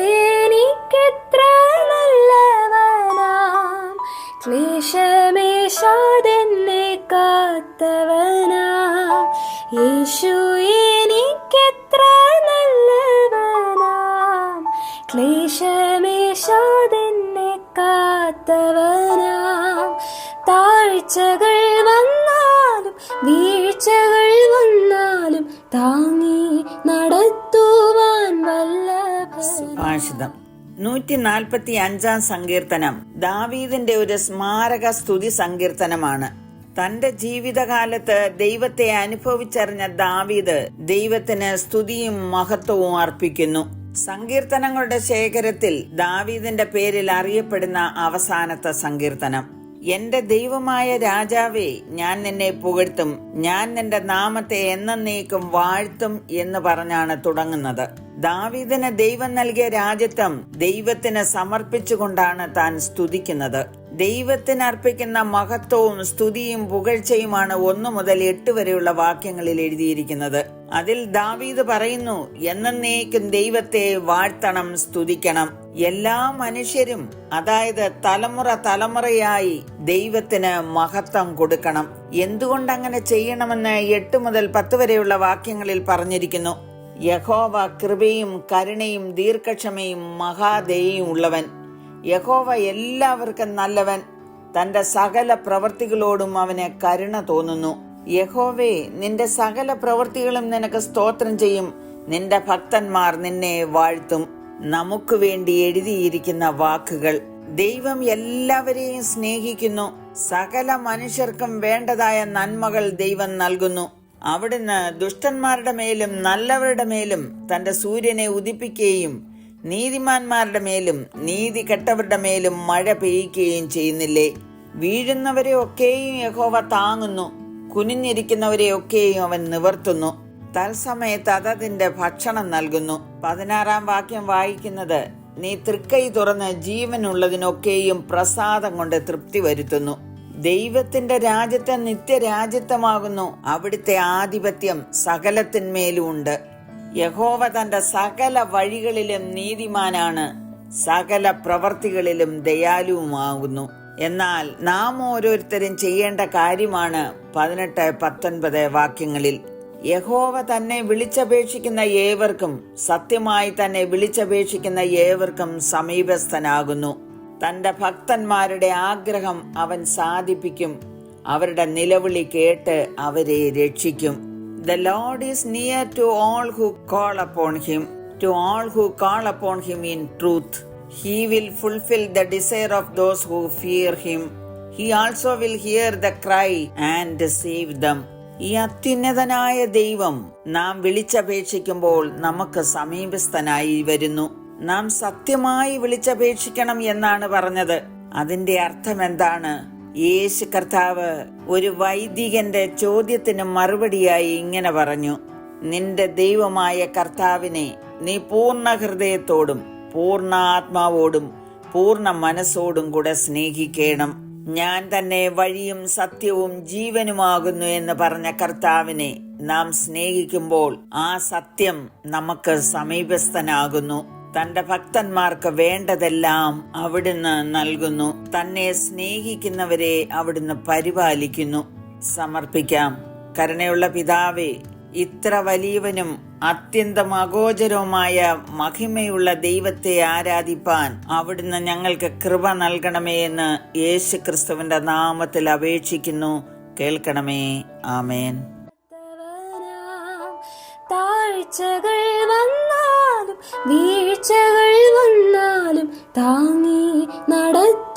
എനിക്കെത്ര നല്ലവനാം? ക്ലേശമേശാതെന്നെ കാത്തവനാം. യേശു എനിക്കെത്ര നല്ലവനാം? ക്ലേശമേശാതെന്നെ കാത്തവനാം. താഴ്ചകൾ വന്നാലും വീഴ്ചകൾ വന്നാലും താങ്ങി നടത്തുവാൻ വല്ല സുഭാഷിതം. നൂറ്റി നാൽപ്പത്തി അഞ്ചാം സങ്കീർത്തനം ദാവീദിന്റെ ഒരു സ്മാരക സ്തുതി സങ്കീർത്തനമാണ്. തന്റെ ജീവിതകാലത്ത് ദൈവത്തെ അനുഭവിച്ചറിഞ്ഞ ദാവീദ് ദൈവത്തിന് സ്തുതിയും മഹത്വവും അർപ്പിക്കുന്നു. സങ്കീർത്തനങ്ങളുടെ ശേഖരത്തിൽ ദാവീദിന്റെ പേരിൽ അറിയപ്പെടുന്ന അവസാനത്തെ സങ്കീർത്തനം. എന്റെ ദൈവമായ രാജാവേ ഞാൻ നിന്നെ പുകഴ്ത്തും. ഞാൻ നിന്റെ നാമത്തെ എന്നേക്കും വാഴ്ത്തും എന്ന് പറഞ്ഞാണ് തുടങ്ങുന്നത്. ദാവീദിന് ദൈവം നൽകിയ രാജ്യത്വം ദൈവത്തിന് സമർപ്പിച്ചുകൊണ്ടാണ് താൻ സ്തുതിക്കുന്നത്. ദൈവത്തിന് അർപ്പിക്കുന്ന മഹത്വവും സ്തുതിയും പുകഴ്ചയുമാണ് ഒന്നു മുതൽ എട്ട് വരെയുള്ള വാക്യങ്ങളിൽ എഴുതിയിരിക്കുന്നത്. അതിൽ ദാവീദ് പറയുന്നു എന്നേക്കും ദൈവത്തെ വാഴ്ത്തണം സ്തുതിക്കണം. എല്ലാ മനുഷ്യരും അതായത് തലമുറ തലമുറയായി ദൈവത്തിന് മഹത്വം കൊടുക്കണം. എന്തുകൊണ്ട് അങ്ങനെ ചെയ്യണമെന്ന് എട്ട് മുതൽ പത്ത് വരെയുള്ള വാക്യങ്ങളിൽ പറഞ്ഞിരിക്കുന്നു. യഹോവ കൃപയും കരുണയും ദീർഘക്ഷമയും മഹാദയയും ഉള്ളവൻ. യഹോവ എല്ലാവർക്കും നല്ലവൻ. തന്റെ സകല പ്രവൃത്തികളോടും അവന് കരുണ തോന്നുന്നു. യഹോവേ നിന്റെ സകല പ്രവൃത്തികളും നിനക്ക് സ്തോത്രം ചെയ്യും. നിന്റെ ഭക്തന്മാർ നിന്നെ വാഴ്ത്തും. നമുക്ക് വേണ്ടി എഴുതിയിരിക്കുന്ന വാക്കുകൾ ദൈവം എല്ലാവരെയും സ്നേഹിക്കുന്നു. സകല മനുഷ്യർക്കും വേണ്ടതായ നന്മകൾ ദൈവം നൽകുന്നു. അവിടുന്ന് ദുഷ്ടന്മാരുടെ മേലും നല്ലവരുടെ മേലും തന്റെ സൂര്യനെ ഉദിപ്പിക്കുകയും നീതിമാന്മാരുടെ മേലും നീതി കെട്ടവരുടെ മേലും മഴ പെയ്യുകയും ചെയ്യുന്നില്ലേ? വീഴുന്നവരെ ഒക്കെയും യഹോവ താങ്ങുന്നു. കുനിഞ്ഞിരിക്കുന്നവരെ ഒക്കെയും അവൻ നിവർത്തുന്നു. തത്സമയത്ത് അതതിന്റെ ഭക്ഷണം നൽകുന്നു. പതിനാറാം വാക്യം വായിക്കുന്നത് നീ തൃക്കൈ തുറന്ന് ജീവനുള്ളതിനൊക്കെയും പ്രസാദം കൊണ്ട് തൃപ്തി വരുത്തുന്നു. ദൈവത്തിന്റെ രാജ്യത്തെ നിത്യരാജ്യത്വമാകുന്നു. അവിടുത്തെ ആധിപത്യം സകലത്തിന്മേലുമുണ്ട്. യഹോവ തന്റെ സകല വഴികളിലും നീതിമാനാണ്. സകല പ്രവർത്തികളിലും ദയാലുവുമാകുന്നു. എന്നാൽ നാം ഓരോരുത്തരും ചെയ്യേണ്ട കാര്യമാണ് പതിനെട്ട് പത്തൊൻപത് വാക്യങ്ങളിൽ. യഹോവ തന്നെ വിളിച്ചപേക്ഷിക്കുന്ന ഏവർക്കും സത്യമായി തന്നെ വിളിച്ചപേക്ഷിക്കുന്ന ഏവർക്കും സമീപസ്ഥനാകുന്നു. തന്റെ ഭക്തന്മാരുടെ ആഗ്രഹം അവൻ സാധിപ്പിക്കും. അവരുടെ നിലവിളി കേട്ട് അവരെ രക്ഷിക്കും. The Lord is near to all who call upon him to all who call upon him in truth he will fulfil the desire of those who fear him he also will hear the cry and save them ഈ അത്യുന്നതനായ ദൈവം നാം വിളിച്ചപേക്ഷിക്കുമ്പോൾ നമുക്ക് സമീപസ്ഥനായി വരുന്നു. നാം സത്യമായി വിളിച്ചപേക്ഷിക്കണം എന്നാണ് പറഞ്ഞത്. അതിന്റെ അർത്ഥം എന്താണ് യേശു കർത്താവ് ഒരു വൈദികന്റെ ചോദ്യത്തിന് മറുപടിയായി ഇങ്ങനെ പറഞ്ഞു. നിന്റെ ദൈവമായ കർത്താവിനെ നീ പൂർണ ഹൃദയത്തോടും പൂർണ ആത്മാവോടും പൂർണ മനസ്സോടും കൂടെ സ്നേഹിക്കണം. ഞാൻ തന്നെ വഴിയും സത്യവും ജീവനുമാകുന്നു എന്ന് പറഞ്ഞ കർത്താവിനെ നാം സ്നേഹിക്കുമ്പോൾ ആ സത്യം നമുക്ക് സമീപസ്ഥനാകുന്നു. തന്റെ ഭക്തന്മാർക്ക് വേണ്ടതെല്ലാം അവിടുന്ന് നൽകുന്നു. തന്നെ സ്നേഹിക്കുന്നവരെ അവിടുന്ന് പരിപാലിക്കുന്നു. സമർപ്പിക്കാം. കരുണയുള്ള പിതാവേ ഇത്ര വലിയവനും അത്യന്തം അഗോചരവുമായ മഹിമയുള്ള ദൈവത്തെ ആരാധിപ്പാൻ അവിടുന്ന് ഞങ്ങൾക്ക് കൃപ നൽകണമേ എന്ന് യേശു ക്രിസ്തുവിന്റെ നാമത്തിൽ അപേക്ഷിക്കുന്നു. കേൾക്കണമേ. ആമേൻ. വന്നാലും വീഴ്ചകൾ വന്നാലും താങ്ങി നടത്തുവാൻ